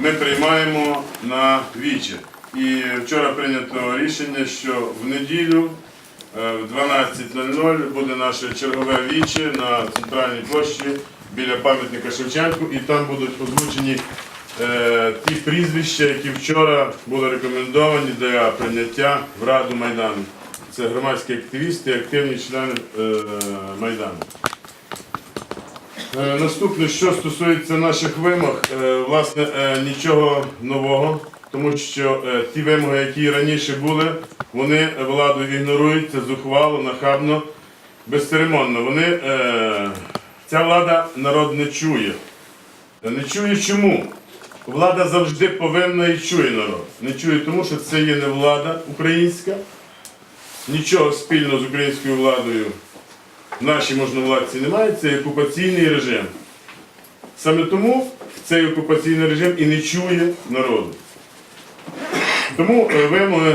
ми приймаємо на віче. І вчора прийнято рішення, що в неділю е, в 12.00 буде наше чергове віче на центральній площі біля пам'ятника Шевченку, і там будуть озвучені е, ті прізвища, які вчора були рекомендовані для прийняття в Раду Майдану. Це громадські активісти, активні члени е, Майдану. Е, Наступне, що стосується наших вимог, е, власне, е, нічого нового, тому що ті вимоги, які раніше були, вони владою ігнорують, це зухвало, нахабно, безцеремонно. Вони, ця влада народ не чує. Не чує чому? Влада завжди повинна і чує народ. Не чує тому, що це є не влада українська, нічого спільного з українською владою наші можновладці немає, це окупаційний режим. Саме тому цей окупаційний режим і не чує народу. Тому е, вимоги,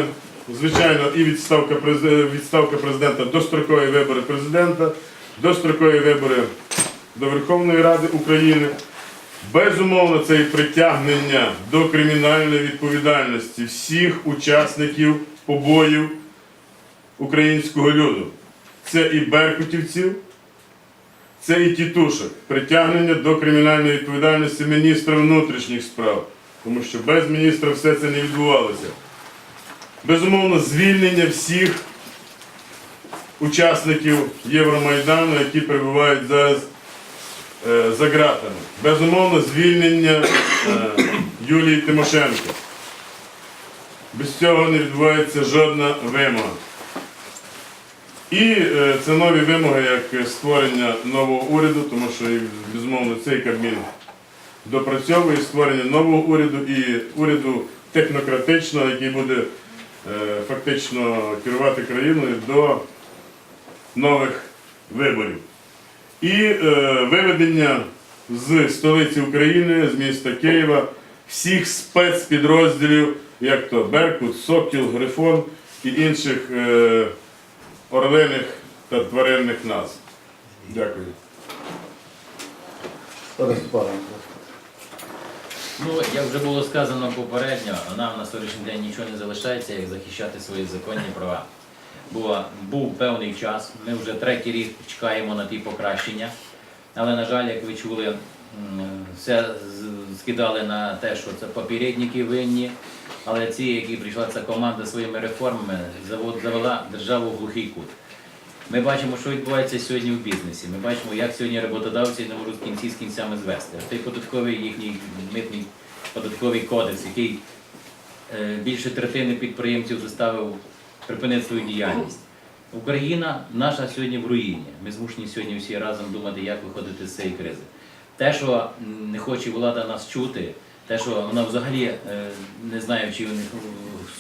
звичайно, і відставка, презе- відставка президента, дострокові вибори президента, дострокові вибори до Верховної Ради України. Безумовно, це і притягнення до кримінальної відповідальності всіх учасників побоїв українського люду. Це і беркутівців, це і тітушок. Притягнення до кримінальної відповідальності міністра внутрішніх справ. Тому що без міністра все це не відбувалося. Безумовно, звільнення всіх учасників Євромайдану, які перебувають зараз е, за ґратами. Безумовно, звільнення е, Юлії Тимошенко. Без цього не відбувається жодна вимога. І е, це нові вимоги, як створення нового уряду, тому що безумовно цей Кабмін допрацьовує створення нового уряду і уряду технократичного, який буде е, фактично керувати країною до нових виборів. І е, виведення з столиці України, з міста Києва, всіх спецпідрозділів, як то Беркут, Сокіл, Грифон і інших. Орлиних та тваринних назв. Дякую. Ну, як вже було сказано попередньо, нам на сьогоднішній день нічого не залишається, як захищати свої законні права. Бо був певний час, ми вже третій рік чекаємо на ті покращення. Але, на жаль, як ви чули, все скидали на те, що це попередники винні. Але ці, які прийшла ця команда своїми реформами, завод завела державу в глухий кут. Ми бачимо, що відбувається сьогодні в бізнесі. Ми бачимо, як сьогодні роботодавці не можуть кінці з кінцями звести. Той податковий їхній митний податковий кодекс, який е, більше третини підприємців заставив припинити свою діяльність. Україна наша сьогодні в руїні. Ми змушені сьогодні всі разом думати, як виходити з цієї кризи. Те, що не хоче влада нас чути, те, що вона взагалі е, не знає, чи у них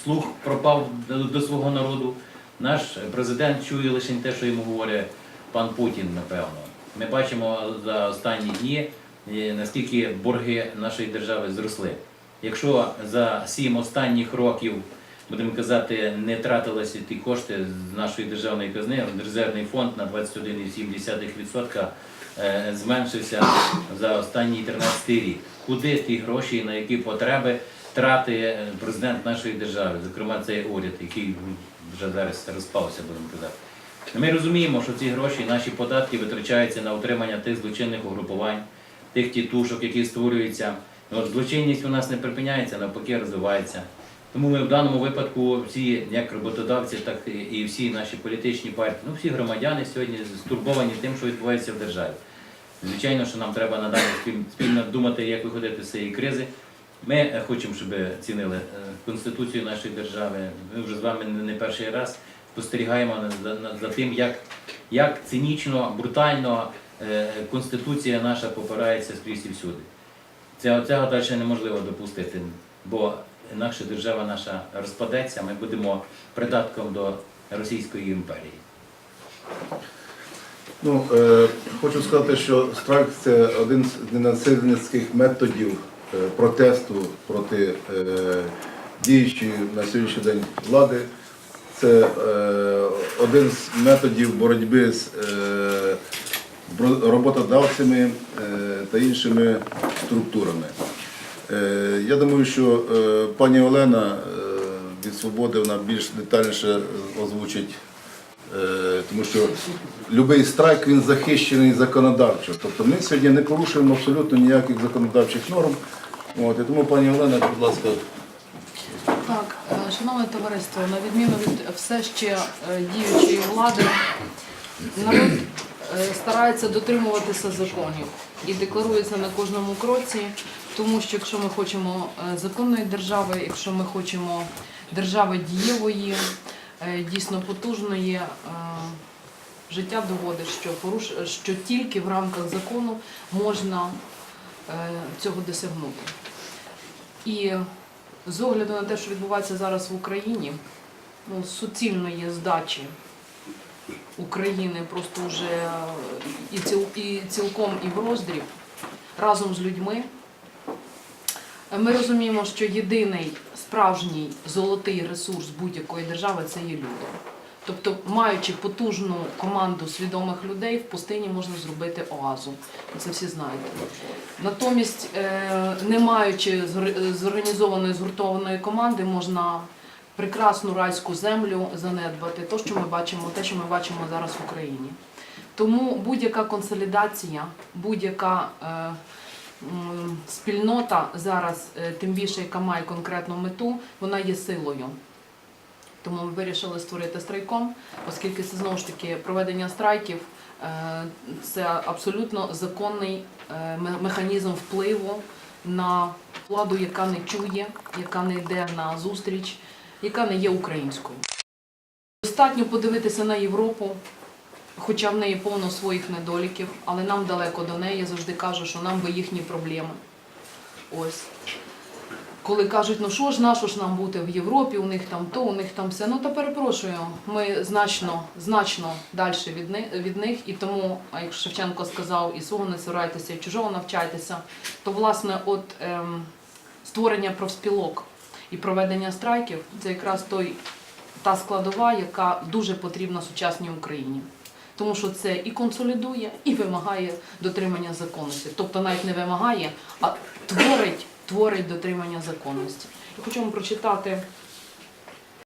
слух пропав до, свого народу. Наш президент чує лише те, що йому говорить пан Путін, напевно. Ми бачимо за останні дні, е, наскільки борги нашої держави зросли. Якщо за сім останніх років, будемо казати, не тратилися ті кошти з нашої державної казни, резервний фонд на 21,7% е, зменшився за останній 13 рік. Куди ті гроші, на які потреби трати е, президент нашої держави, зокрема цей уряд, який вже зараз розпався, будемо казати. Ми розуміємо, що ці гроші, наші податки витрачаються на утримання тих злочинних угрупувань, тих тітушок, які створюються. Ну, От злочинність у нас не припиняється, навпаки, розвивається. Тому ми в даному випадку всі, як роботодавці, так і- всі наші політичні партії, ну всі громадяни сьогодні стурбовані тим, що відбувається в державі. Звичайно, що нам треба надалі спіль- спільно думати, як виходити з цієї кризи. Ми хочемо, щоб цінили е, Конституцію нашої держави. Ми вже з вами не перший раз спостерігаємо за, тим, як, як цинічно, брутально е, Конституція наша попирається скрізь і всюди. Це, цього далі неможливо допустити, бо інакше держава наша розпадеться, ми будемо придатком до Російської імперії. ну, е, хочу сказати, що страйк це один з ненасильницьких методів е, протесту проти е, діючої на сьогоднішній день влади. Це е, один з методів боротьби з е, роботодавцями е, та іншими структурами. Е, Я думаю, що е, пані Олена е, від свободи вона більш детальніше озвучить, тому що будь-який страйк він захищений законодавчо. Тобто ми сьогодні не порушуємо абсолютно ніяких законодавчих норм. От, і тому, пані Олена, будь ласка, Так, шановне товариство, на відміну від все ще діючої влади, народ е, старається дотримуватися законів і декларується на кожному кроці, тому що якщо ми хочемо е, законної держави, якщо ми хочемо держави дієвої, е, дійсно потужної, життя доводить, що поруш... що тільки в рамках закону можна цього досягнути. І з огляду на те, що відбувається зараз в Україні, ну, суцільної здачі України просто вже е, і, ціл, і цілком і в роздріб разом з людьми. Е, Ми розуміємо, що єдиний справжній золотий ресурс будь-якої держави це є люди. Тобто, маючи потужну команду свідомих людей, в пустині можна зробити оазу. Це всі знаєте. Натомість, е, не маючи зорганізованої згуртованої команди, можна прекрасну райську землю занедбати, то, що ми бачимо, те, що ми бачимо зараз в Україні. Тому будь-яка консолідація, будь-яка е, спільнота зараз, е, тим більше, яка має конкретну мету, вона є силою. Тому ми вирішили створити страйком, оскільки це знову ж таки проведення страйків е, це абсолютно законний е, механізм впливу на владу, яка не чує, яка не йде на зустріч, яка не є українською. Достатньо подивитися на Європу, хоча в неї повно своїх недоліків, але нам далеко до неї. Я завжди кажу, що нам би їхні проблеми. Ось. Коли кажуть, ну що ж, на що ж нам бути в Європі, у них там то, у них там все. Ну та перепрошую, ми значно, значно далі від них, від них. І тому, як Шевченко сказав, і свого не цурайтеся, і чужого навчайтеся, то власне от ем, створення профспілок і проведення страйків це якраз той та складова, яка дуже потрібна сучасній Україні. Тому що це і консолідує, і вимагає дотримання законності. Тобто навіть не вимагає, а творить, творить дотримання законності. Я хочу вам прочитати